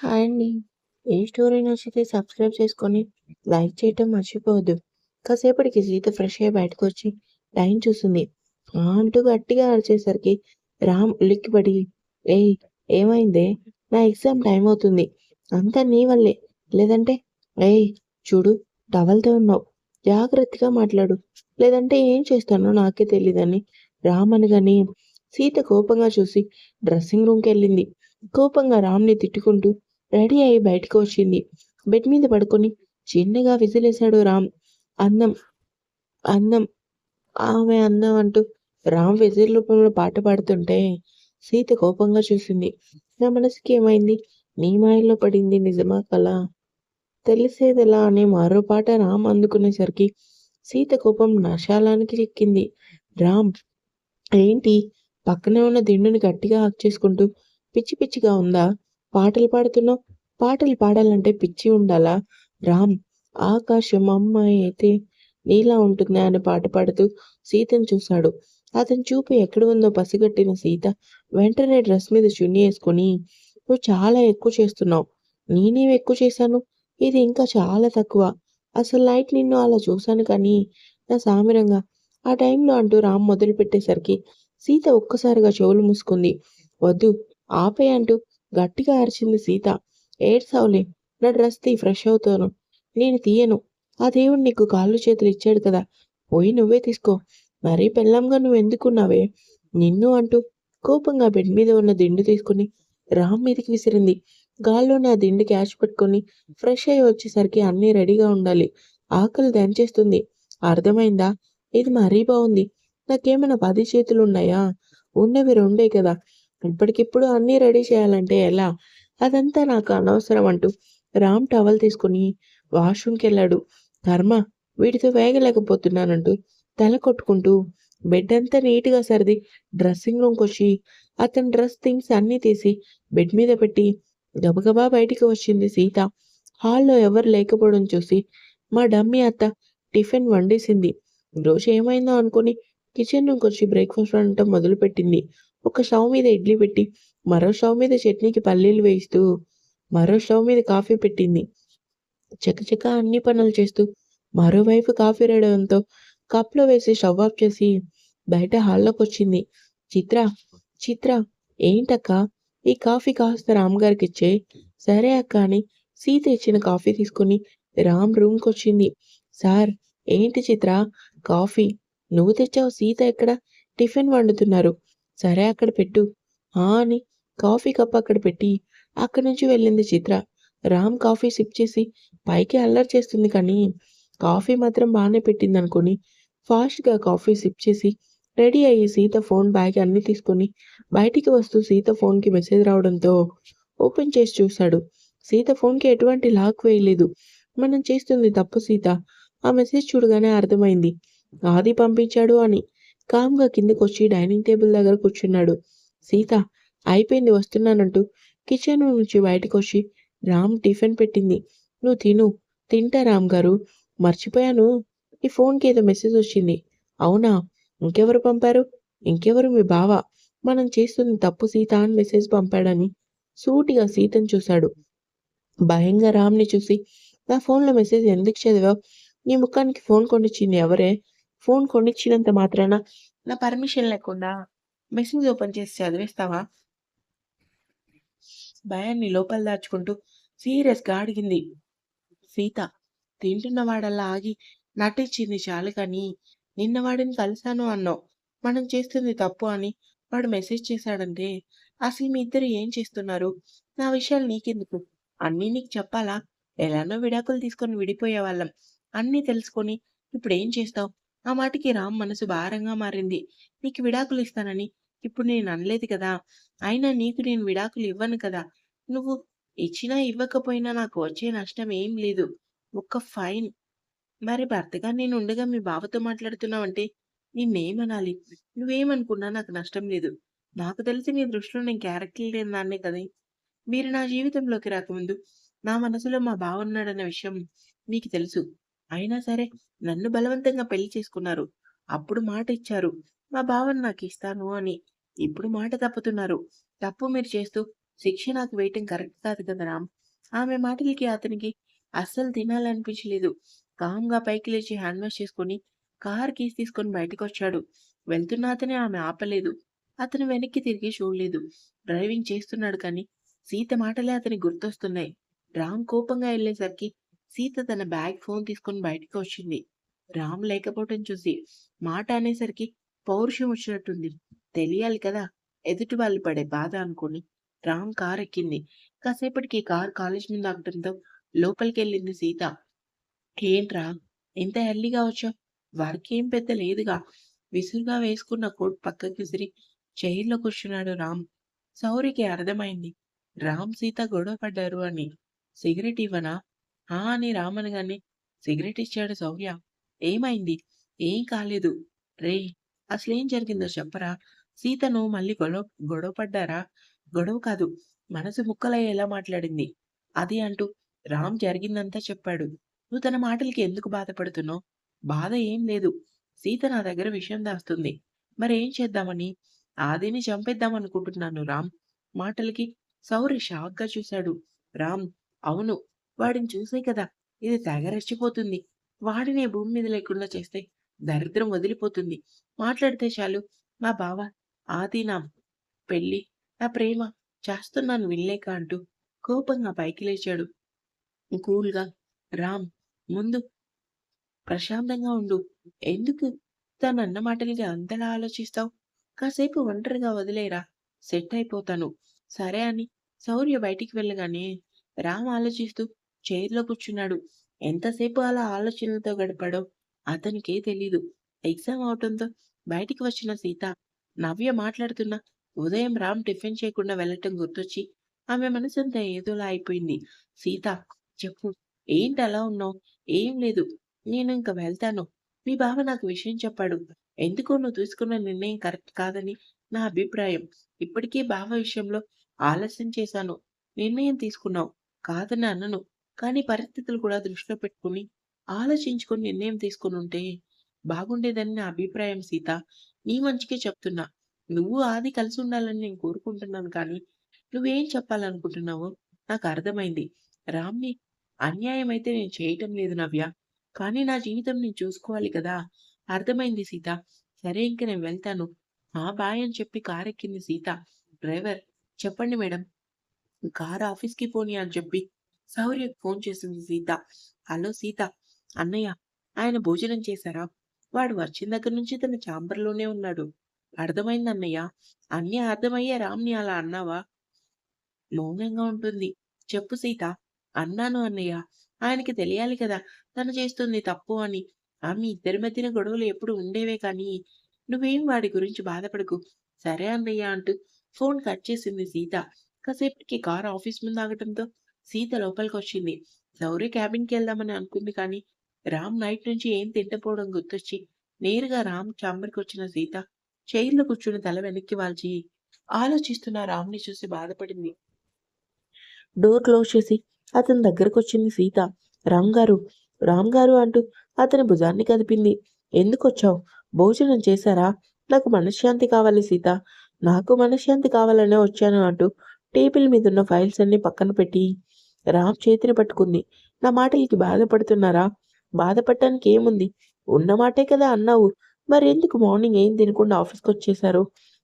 Hi అండి. ఏ story నచ్చితే సబ్స్క్రైబ్ చేసుకొని, లైక్ చేయటం మర్చిపోవద్దు. కాసేపటికి సీత ఫ్రెష్ అయ్యి బయటకొచ్చి టైం చూసింది. ఆ అంటూ గట్టిగా అరిచేసరికి రామ్ ఉలిక్కిపడి ఏయ్! ఏమైందే? నా ఎగ్జామ్ టైం అవుతుంది. అంతా నీ వల్లే. లేదంటే ఏయ్! చూడు టవల్‌తో ఉన్నావు. జాగ్రత్తగా మాట్లాడు. లేదంటే ఏం చేస్తానో నాకే తెలియదని రామ్ అనగానే సీత కోపంగా చూసి డ్రెస్సింగ్ రూమ్కి వెళ్ళింది కోపంగా రామ్‌ని తిట్టుకుంటూ రెడీ అయి బయటకు వచ్చింది. బెడ్ మీద పడుకొని చిన్నగా విసిలేశాడు రామ్. అన్నం అన్నం ఆమె అన్నం అంటూ రామ్ విజిల్ రూపంలో పాట పాడుతుంటే సీత కోపంగా చూసింది. నా మనసుకి ఏమైంది? నీ మాయలో పడింది నిజమా కలా? తెలిసేదెలా అనే మరో పాట రామ్ అందుకునేసరికి సీత కోపం నషాలానికి చిక్కింది రామ్ ఏంటి? పక్కనే ఉన్న దిండుని గట్టిగా హాక్ చేసుకుంటూ పిచ్చి పిచ్చిగా ఉందా? పాటలు పాడుతున్నావు. పాటలు పాడాలంటే పిచ్చి ఉండాలా? రామ్ ఆకాశం అమ్మాయి అయితే నీలా ఉంటుందా అని పాట పాడుతూ సీతను చూశాడు. అతని చూపు ఎక్కడ ఉందో పసిగట్టిన సీత వెంటనే డ్రెస్ మీద చున్నీ వేసుకొని నువ్వు చాలా ఎక్కువ చేస్తున్నావు. నేనేం ఎక్కువ చేశాను? ఇది ఇంకా చాలా తక్కువ. అసలు నైట్ నిన్ను అలా చూశాను కానీ నా సామిరంగా ఆ టైంలో అంటూ రామ్ మొదలు పెట్టేసరికి సీత ఒక్కసారిగా చెవులు మూసుకుంది. వద్దు ఆపే అంటూ గట్టిగా అరిచింది సీత. ఏడ్సావులే. నా డ్రెస్ తీ ఫ్రెష్ అవుతాను. నేను తీయను. ఆ దేవుడు నీకు కాళ్ళు చేతులు ఇచ్చాడు కదా! పోయి నువ్వే తీసుకో. మరీ పెళ్ళాంగా నువ్వెందుకున్నావే? నిన్ను అంటూ కోపంగా బెడ్ మీద ఉన్న దిండు తీసుకుని రామ్ మీదకి విసిరింది. గాల్లో నా దిండు క్యాచ్ పట్టుకొని ఫ్రెష్ అయ్యి వచ్చేసరికి అన్నీ రెడీగా ఉండాలి. ఆకలి దంచేస్తుంది. అర్థమైందా? ఇది మరీ బాగుంది నాకేమైనా పది చేతులు ఉన్నాయా ఉన్నవి రెండే కదా! ఇప్పటికిప్పుడు అన్నీ రెడీ చేయాలంటే ఎలా? అదంతా నాకు అనవసరం అంటూ రామ్ టవల్ తీసుకొని వాష్‌రూమ్‌కెళ్ళాడు. కర్మ వీడితో వేగలేకపోతున్నానంటూ తల కొట్టుకుంటూ బెడ్ అంతా నీట్‌గా సర్ది డ్రెస్సింగ్ రూమ్కి వచ్చి అతని డ్రెస్ థింగ్స్ అన్నీ తీసి బెడ్ మీద పెట్టి గబగబా బయటికి వచ్చింది సీత. హాల్‌లో ఎవరు లేకపోవడం చూసి మా డమ్మీ అత్త టిఫిన్ వండేసింది. రోజు ఏమైందో అనుకుని కిచెన్ రూమ్‌కొచ్చి బ్రేక్‌ఫాస్ట్ వండటం మొదలుపెట్టింది. ఒక షవ్ మీద ఇడ్లీ పెట్టి, మరో షవ్ మీద చట్నీకి పల్లీలు వేయిస్తూ, మరో షవ్ మీద కాఫీ పెట్టింది. చకచకా అన్ని పనులు చేస్తూ మరోవైపు కాఫీ రేయడంతో కప్‌లో వేసి షవ్ ఆఫ్ చేసి బయట హాల్లోకి వచ్చింది చిత్ర, చిత్ర ఏంటక్క ఈ కాఫీ కాస్త రామ్‌గారికిచ్చేయ్. సరే అక్కా అని సీత ఇచ్చిన కాఫీ తీసుకొని రామ్ రూమ్కి వచ్చింది సార్ ఏంటి చిత్ర? కాఫీ. నువ్వు తెచ్చావు సీత ఎక్కడ? టిఫిన్ వండుతున్నారు. సరే అక్కడ పెట్టు. ఆ అని కాఫీ కప్ అక్కడ పెట్టి అక్కడి నుంచి వెళ్ళింది చిత్ర. రామ్ కాఫీ సిప్ చేసి పైకి అల్లరి చేస్తుంది కానీ కాఫీ మాత్రం బాగానే పెట్టింది అనుకుని ఫాస్ట్‌గా కాఫీ సిప్ చేసి రెడీ అయ్యి సీత ఫోన్, బ్యాగ్ అన్నీ తీసుకొని బయటికి వస్తూ సీత ఫోన్‌కి మెసేజ్ రావడంతో ఓపెన్ చేసి చూశాడు. సీత ఫోన్‌కి ఎటువంటి లాక్ వేయలేదు. మనం చేస్తుంది తప్పు సీత. ఆ మెసేజ్ చూడగానే అర్థమైంది. ఆది పంపించాడు అని. కామ్‌గా కిందకొచ్చి డైనింగ్ టేబుల్ దగ్గర కూర్చున్నాడు. సీత అయిపోయింది వస్తున్నానంటూ కిచెన్ నుంచి నుంచి బయటకొచ్చి రామ్ టిఫిన్ పెట్టింది. నువ్వు తిను. తింటా రామ్ గారు మర్చిపోయాను. ఈ ఫోన్‌కి ఏదో మెసేజ్ వచ్చింది. అవునా? ఇంకెవరు పంపారు? ఇంకెవరు మీ బావ. మనం చేస్తుంది తప్పు సీత అని మెసేజ్ పంపాడని సూటిగా సీతను చూశాడు. భయంగా రామ్‌ని చూసి నా ఫోన్‌లో మెసేజ్ ఎందుకు చదివావు? నీ ముఖానికి ఫోన్ కొనిచ్చింది ఎవరే? ఫోన్ కొనిచ్చినంత మాత్రాన నా పర్మిషన్ లేకుండా మెసేజ్ ఓపెన్ చేసి చదివేస్తావా? భయాన్ని లోపల దాచుకుంటూ సీరియస్‌గా అడిగింది. సీత తింటున్న వాడల్లా ఆగి నటించింది చాలు కానీ నిన్న వాడిని కలిశాను అన్నావు. మనం చేస్తుంది తప్పు అని వాడు మెసేజ్ చేశాడంటే అసలు మీ ఇద్దరు ఏం చేస్తున్నారు? నా విషయాలు నీకెందుకు? అన్నీ నీకు చెప్పాలా? ఎలానో విడాకులు తీసుకొని విడిపోయేవాళ్ళం. అన్నీ తెలుసుకొని ఇప్పుడేం చేస్తావు? ఆ మాటకి రామ్ మనసు భారంగా మారింది. నీకు విడాకులు ఇస్తానని ఇప్పుడు నేను అనలేదు కదా! అయినా నీకు నేను విడాకులు ఇవ్వను కదా! నువ్వు ఇచ్చినా ఇవ్వకపోయినా నాకు వచ్చే నష్టం ఏం లేదు. ఒక్క ఫైన్. మరి భర్తగా నేను ఉండగా మీ బావతో మాట్లాడుతున్నావంటే నిన్నేమనాలి? నువ్వేమనుకున్నా నాకు నష్టం లేదు. నాకు తెలిసి నీ దృష్టిలో నేను క్యారెక్టర్ లేని దాన్నే కదా మీరు నా జీవితంలోకి రాకముందు నా మనసులో మా బావ ఉన్నాడన్న విషయం మీకు తెలుసు. అయినా సరే నన్ను బలవంతంగా పెళ్ళి చేసుకున్నారు. అప్పుడు మాట ఇచ్చారు. మా బావని నాకిస్తాను అని. ఇప్పుడు మాట తప్పుతున్నారు. తప్పు మీరు చేస్తూ శిక్ష నాకు వేయటం కరెక్ట్ కాదు కదా రామ్ ఆమె మాటలకి అతనికి అస్సలు తినాలనిపించలేదు కామ్గా పైకి లేచి హ్యాండ్ వాష్ చేసుకొని కార్ కీస్ తీసుకొని బయటకు వచ్చాడు వెళ్తున్న అతనే ఆమె ఆపలేదు అతను వెనక్కి తిరిగి చూడలేదు డ్రైవింగ్ చేస్తున్నాడు కానీ సీత మాటలే అతని గుర్తొస్తున్నాయి రామ్ కోపంగా వెళ్ళేసరికి సీత తన బ్యాగ్ ఫోన్ తీసుకొని బయటకు వచ్చింది. రామ్ లేకపోవటం చూసి మాట అనేసరికి పౌరుషం వచ్చినట్టుంది. తెలియాలి కదా ఎదుటి వాళ్ళు పడే బాధ అనుకుని రామ్ కార్ ఎక్కింది. కాసేపటికి కార్ కాలేజ్ మీద ఆగటంతో లోపలికి వెళ్ళింది సీత. ఏంట్రా ఇంత ఎర్లీగా వచ్చావు? వర్క్ ఏం పెద్ద లేదుగా. విసురుగా వేసుకున్న కోట్ పక్కకి విసిరి చైర్లో కూర్చున్నాడు రామ్. సౌరికి అర్థమైంది. రామ్ సీత గొడవ పడ్డారు అని. సిగరెట్ ఇవ్వనా? ఆ అని రామన్ గాని సిగరెట్ ఇచ్చాడు శౌర్య ఏమైంది? ఏం కాలేదు. రే అసలేం జరిగిందో చెప్పరా? సీతను మళ్ళీ గొడవ గొడవ పడ్డారా? గొడవ కాదు మనసు ముక్కలయ్యేలా మాట్లాడింది. అది అంటూ రామ్ జరిగిందంతా చెప్పాడు. నువ్వు తన మాటలకి ఎందుకు బాధపడుతున్నావు? బాధ ఏం లేదు. సీత నా దగ్గర విషయం దాస్తుంది. మరేం చేద్దామని? ఆదిని చంపేద్దాం అనుకుంటున్నాను రామ్. మాటలకి సౌరి షాక్గా చూశాడు. రామ్ అవును వాడిని చూసే కదా ఇది తెగ రెచ్చిపోతుంది వాడినే భూమి మీద లేకుండా చేస్తే దరిద్రం వదిలిపోతుంది. మాట్లాడితే చాలు మా బావ ఆది నా పెళ్ళి నా ప్రేమ చేస్తున్నాను వినలేక అంటూ కోపంగా పైకి లేచాడు. కూల్గా రామ్ ముందు ప్రశాంతంగా ఉండు. ఎందుకు తను అన్న మాటలకి అంతలా ఆలోచిస్తావు? కాసేపు ఒంటరిగా వదిలేరా సెట్ అయిపోతాను. సరే అని శౌర్య బయటికి వెళ్ళగానే రామ్ ఆలోచిస్తూ చైర్లో కూర్చున్నాడు. ఎంతసేపు అలా ఆలోచనలతో గడిపాడో అతనికే తెలీదు. ఎగ్జామ్ అవటంతో బయటికి వచ్చిన సీత నవ్య మాట్లాడుతున్న ఉదయం రామ్ టిఫిన్ చేయకుండా వెళ్ళటం గుర్తొచ్చి ఆమె మనసంతా ఏదోలా అయిపోయింది. సీత చెప్పు ఏంటి అలా ఉన్నావు? ఏం లేదు. నేను ఇంక వెళ్తాను. మీ బావ నాకు విషయం చెప్పాడు. ఎందుకో నువ్వు తీసుకున్న నిర్ణయం కరెక్ట్ కాదని నా అభిప్రాయం. ఇప్పటికే బావ విషయంలో ఆలస్యం చేశాను. నిర్ణయం తీసుకున్నావు. కాదని అన్నను కానీ పరిస్థితులు కూడా దృష్టిలో పెట్టుకుని ఆలోచించుకొని నిర్ణయం తీసుకుని ఉంటే బాగుండేదని నా అభిప్రాయం సీత. నీ మంచికే చెప్తున్నా. నువ్వు ఆది కలిసి ఉండాలని నేను కోరుకుంటున్నాను కానీ నువ్వేం చెప్పాలనుకుంటున్నావో నాకు అర్థమైంది. రామ్ని అన్యాయం అయితే నేను చేయటం లేదు నవ్య. కానీ నా జీవితం నేను చూసుకోవాలి కదా. అర్థమైంది సీత. సరే ఇంక నేను వెళ్తాను. ఆ బాయ్ అని చెప్పి కార్ ఎక్కింది సీత. డ్రైవర్ చెప్పండి మేడం. కారు ఆఫీస్కి పోనీ అని చెప్పి శౌర్యకు ఫోన్ చేసింది సీత. హలో సీత అన్నయ్య ఆయన భోజనం చేశారా? వాడు వచ్చిన దగ్గర నుంచి తన చాంబర్లోనే ఉన్నాడు. అర్థమైంది అన్నయ్య అన్నీ అర్థమయ్యే రామ్ని అలా అన్నావా? మౌనంగా ఉంటుంది. చెప్పు సీత అన్నాను అన్నయ్య. ఆయనకి తెలియాలి కదా తను చేస్తుంది తప్పు అని. ఆమె ఇద్దరి మధ్యన గొడవలు ఎప్పుడు ఉండేవే కానీ నువ్వేం వాడి గురించి బాధపడకు. సరే అన్నయ్య అంటూ ఫోన్ కట్ చేసింది సీత. కాసేపటికి కార్ ఆఫీస్ ముందు ఆగటంతో సీత లోపలికి వచ్చింది సౌర్య క్యాబిన్కి వెళ్దామని అనుకుంది కానీ రామ్ నైట్ నుంచి ఏం తింటపోవడం గుర్తొచ్చి నేరుగా రామ్ చాంబర్కి వచ్చిన సీత చైర్లో కూర్చుని తల వెనక్కి వాల్చి ఆలోచిస్తున్న రామ్ని చూసి బాధపడింది. డోర్ క్లోజ్ చేసి అతని దగ్గరకు వచ్చింది సీత. రామ్ గారు రామ్ గారు అంటూ అతని భుజాన్ని కదిపింది. ఎందుకు వచ్చావు భోజనం చేశారా? నాకు మనశ్శాంతి కావాలి సీత. నాకు మనశ్శాంతి కావాలనే వచ్చాను అంటూ టేబుల్ మీద ఉన్న ఫైల్స్ అన్ని పక్కన పెట్టి రామ్ చేతిని పట్టుకుంది. నా మాటలకి బాధపడుతున్నారా? బాధపడటానికి ఏముంది? ఉన్న మాటే కదా అన్నావు. మరి ఎందుకు మార్నింగ్ ఏం తినకుండా ఆఫీస్కి వచ్చేసారు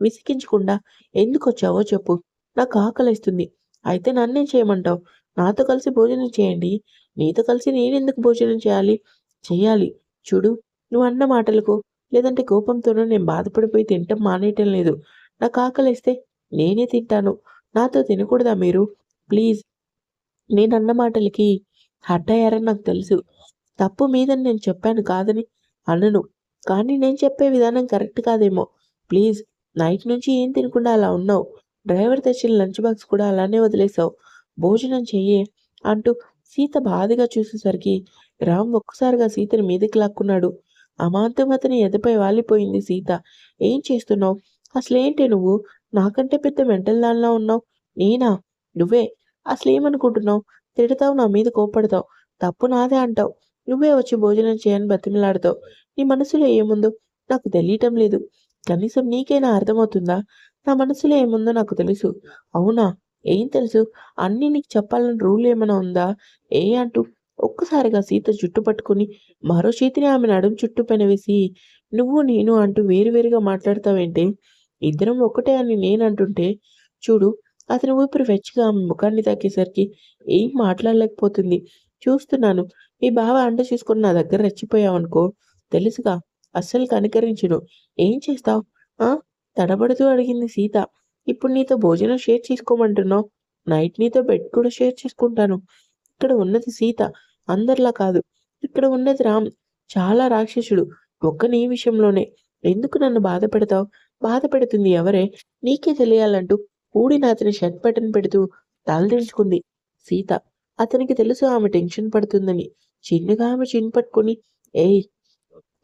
విసిగించకుండా ఎందుకు వచ్చావో చెప్పు. నాకు ఆకలిస్తుంది. అయితే నన్నేం చేయమంటావు? నాతో కలిసి భోజనం చేయండి. నీతో కలిసి నేనెందుకు భోజనం చేయాలి? చేయాలి. చూడు నువ్వు అన్న మాటలకు లేదంటే కోపంతోనూ నేను బాధపడిపోయి తింటాం మానేయటం లేదు. నాకు ఆకలిస్తే నేనే తింటాను. నాతో తినకూడదా మీరు? ప్లీజ్. నేను మాటలకి హర్ట్ నాకు తెలుసు. తప్పు మీదని నేను చెప్పాను కాదని అనను. కానీ నేను చెప్పే విధానం కరెక్ట్ కాదేమో. ప్లీజ్ నైట్ నుంచి ఏం తినకుండా అలా ఉన్నావు. డ్రైవర్ తెచ్చిన లంచ్ బాక్స్ కూడా అలానే వదిలేసావు భోజనం చెయ్యే అంటూ సీత బాధగా చూసేసరికి రామ్ ఒక్కసారిగా సీతని మీదకి లాక్కున్నాడు. అమాంతం అతని ఎదపై వాలిపోయింది సీత. ఏం చేస్తున్నావు? అసలేంటి నువ్వు? నాకంటే పెద్ద మెంటల్ దానిలా ఉన్నావు. నేనా? నువ్వే? అసలేమనుకుంటున్నావు? తిడతావు నా మీద కోపడతావు తప్పు నాదే అంటావు. నువ్వే వచ్చి భోజనం చేయని బతిమలాడతావు. నీ మనసులో ఏముందో నాకు తెలియటం లేదు. కనీసం నీకైనా అర్థమవుతుందా? నా మనసులో ఏముందో నాకు తెలుసు. అవునా? ఏం తెలుసు? అన్నీ నీకు చెప్పాలని రూల్ ఏమైనా ఉందా? ఏ అంటూ ఒక్కసారిగా సీత జుట్టు పట్టుకుని మరో చేతిని ఆమె నడుం చుట్టూ పెనవేసి నువ్వు నేను అంటూ వేరువేరుగా మాట్లాడతావేంటి? ఇద్దరం ఒకటే అని నేను అంటుంటే చూడు అతని ఊపిరి వెచ్చగా ఆమె ముఖాన్ని తాకేసరికి ఏం మాట్లాడలేకపోతుంది. చూస్తున్నాను. మీ బావ అండ చూసుకుని నా దగ్గర రెచ్చిపోయావనుకో. తెలుసుగా. అస్సలు కనికరించును ఏం చేస్తావు? ఆ? తడబడుతూ అడిగింది సీత. ఇప్పుడు నీతో భోజనం షేర్ చేసుకోమంటున్నావు. నైట్ నీతో బెడ్ కూడా షేర్ చేసుకుంటాను. ఇక్కడ ఉన్నది సీత. అందరిలా కాదు. ఇక్కడ ఉన్నది రామ్. చాలా రాక్షసుడు. ఒక్క నీ విషయంలోనే. ఎందుకు నన్ను బాధ పెడతావు బాధ పెడుతుంది ఎవరే? నీకే తెలియాలంటూ ఊడిన అతని షర్ట్ బటన్ పెడుతూ తలదించుకుంది సీత అతనికి తెలుసు ఆమె టెన్షన్ పడుతుందని. చిన్నగా ఆమె చిన్ పట్టుకొని ఏయ్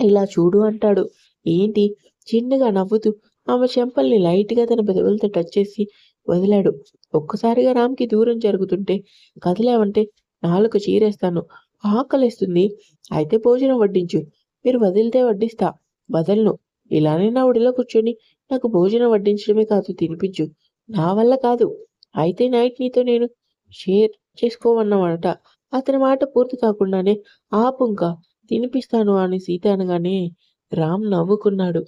ఇలా చూడు అంటాడు. ఏంటి? చిన్నగా నవ్వుతూ ఆమె చెంపల్ని లైట్గా తన పెదవులతో టచ్ చేసి వదిలాడు. ఒక్కసారిగా రామ్కి దూరం జరుగుతుంటే కదిలేమంటే నాలుగు చీరేస్తాను. ఆకలిస్తుంది. అయితే భోజనం వడ్డించు. మీరు వదిలితే వడ్డిస్తా. వదలను. ఇలానే నా ఒడిలో కూర్చొని నాకు భోజనం వడ్డించడమే కాదు తినిపించు. నా వల్ల కాదు. అయితే నైట్ నీతో నేను షేర్ చేసుకోమన్నమాట. అతని మాట పూర్తి కాకుండానే ఆపుంక తినిపిస్తాను అని సీత అనగానే రామ్ నవ్వుకున్నాడు.